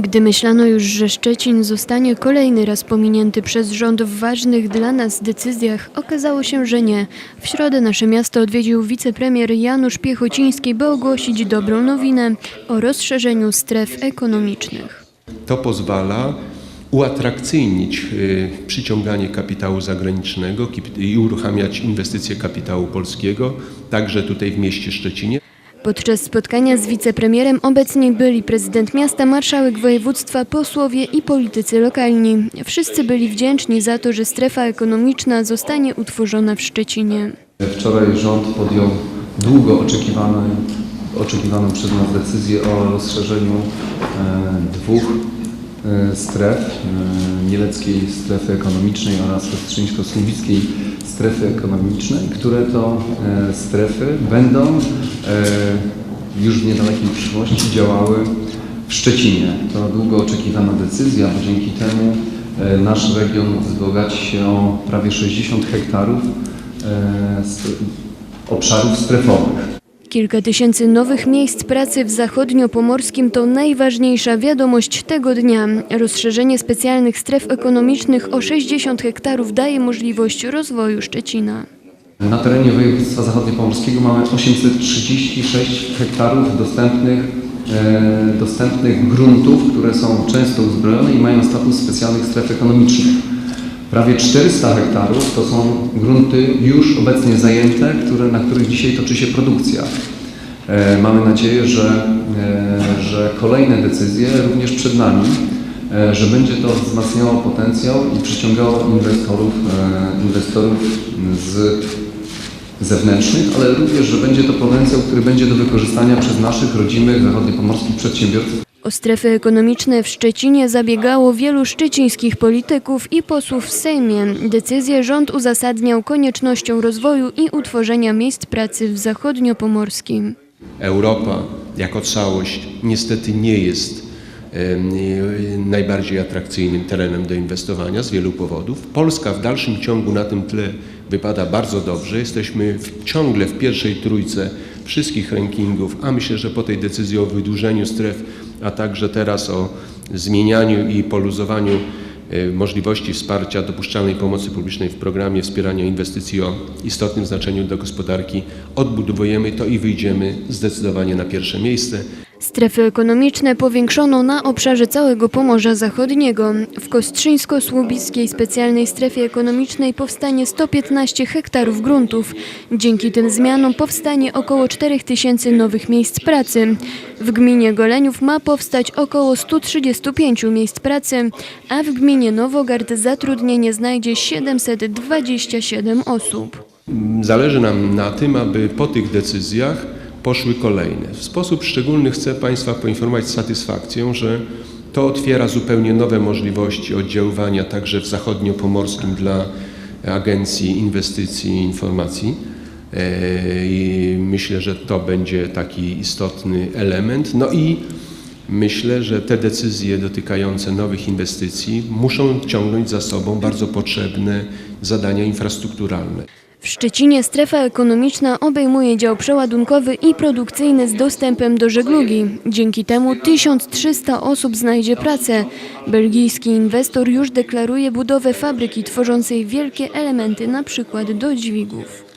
Gdy myślano już, że Szczecin zostanie kolejny raz pominięty przez rząd w ważnych dla nas decyzjach, okazało się, że nie. W środę nasze miasto odwiedził wicepremier Janusz Piechociński, by ogłosić dobrą nowinę o rozszerzeniu stref ekonomicznych. To pozwala uatrakcyjnić y, przyciąganie kapitału zagranicznego i uruchamiać inwestycje kapitału polskiego, także tutaj w mieście Szczecinie. Podczas spotkania z wicepremierem obecni byli prezydent miasta, marszałek województwa, posłowie i politycy lokalni. Wszyscy byli wdzięczni za to, że strefa ekonomiczna zostanie utworzona w Szczecinie. Wczoraj rząd podjął długo oczekiwaną przez nas decyzję o rozszerzeniu e, dwóch stref, e, nieleckiej strefy ekonomicznej oraz kostrzyńsko-słubickiej strefy ekonomicznej, które to e, strefy będą e, już w niedalekiej przyszłości działały w Szczecinie. To długo oczekiwana decyzja, bo dzięki temu e, nasz region wzbogaci się o prawie 60 hektarów e, obszarów strefowych. Kilka tysięcy nowych miejsc pracy w zachodniopomorskim to najważniejsza wiadomość tego dnia. Rozszerzenie specjalnych stref ekonomicznych o 60 hektarów daje możliwość rozwoju Szczecina. Na terenie województwa zachodniopomorskiego mamy 836 hektarów dostępnych, e, dostępnych gruntów, które są często uzbrojone i mają status specjalnych stref ekonomicznych. Prawie 400 hektarów to są grunty już obecnie zajęte, które, na których dzisiaj toczy się produkcja. E, Mamy nadzieję, że, e, że kolejne decyzje również przed nami, e, że będzie to wzmacniało potencjał i przyciągało inwestorów, e, inwestorów z zewnętrznych, ale również, że będzie to potencjał, który będzie do wykorzystania przez naszych rodzimych zachodniopomorskich przedsiębiorców. O strefy ekonomiczne w Szczecinie zabiegało wielu szczecińskich polityków i posłów w Sejmie. Decyzję rząd uzasadniał koniecznością rozwoju i utworzenia miejsc pracy w zachodniopomorskim. Europa jako całość niestety nie jest y, najbardziej atrakcyjnym terenem do inwestowania z wielu powodów. Polska w dalszym ciągu na tym tle wypada bardzo dobrze. Jesteśmy w, ciągle w pierwszej trójce wszystkich rankingów, a myślę, że po tej decyzji o wydłużeniu stref, a także teraz o zmienianiu i poluzowaniu e, możliwości wsparcia dopuszczalnej pomocy publicznej w programie wspierania inwestycji o istotnym znaczeniu dla gospodarki, odbudowujemy to i wyjdziemy zdecydowanie na pierwsze miejsce. Strefy ekonomiczne powiększono na obszarze całego Pomorza Zachodniego. W Kostrzyńsko-Słubickiej specjalnej strefie ekonomicznej powstanie 115 hektarów gruntów. Dzięki tym zmianom powstanie około 4 tysięcy nowych miejsc pracy. W gminie Goleniów ma powstać około 135 miejsc pracy, a w gminie Nowogard zatrudnienie znajdzie 727 osób. Zależy nam na tym, aby po tych decyzjach poszły kolejne. W sposób szczególny chcę Państwa poinformować z satysfakcją, że to otwiera zupełnie nowe możliwości oddziaływania także w zachodniopomorskim dla Agencji Inwestycji i Informacji. E, I myślę, że to będzie taki istotny element. No i myślę, że te decyzje dotykające nowych inwestycji muszą ciągnąć za sobą bardzo potrzebne zadania infrastrukturalne. W Szczecinie strefa ekonomiczna obejmuje dział przeładunkowy i produkcyjny z dostępem do żeglugi. Dzięki temu 1300 osób znajdzie pracę. Belgijski inwestor już deklaruje budowę fabryki tworzącej wielkie elementy, na przykład do dźwigów.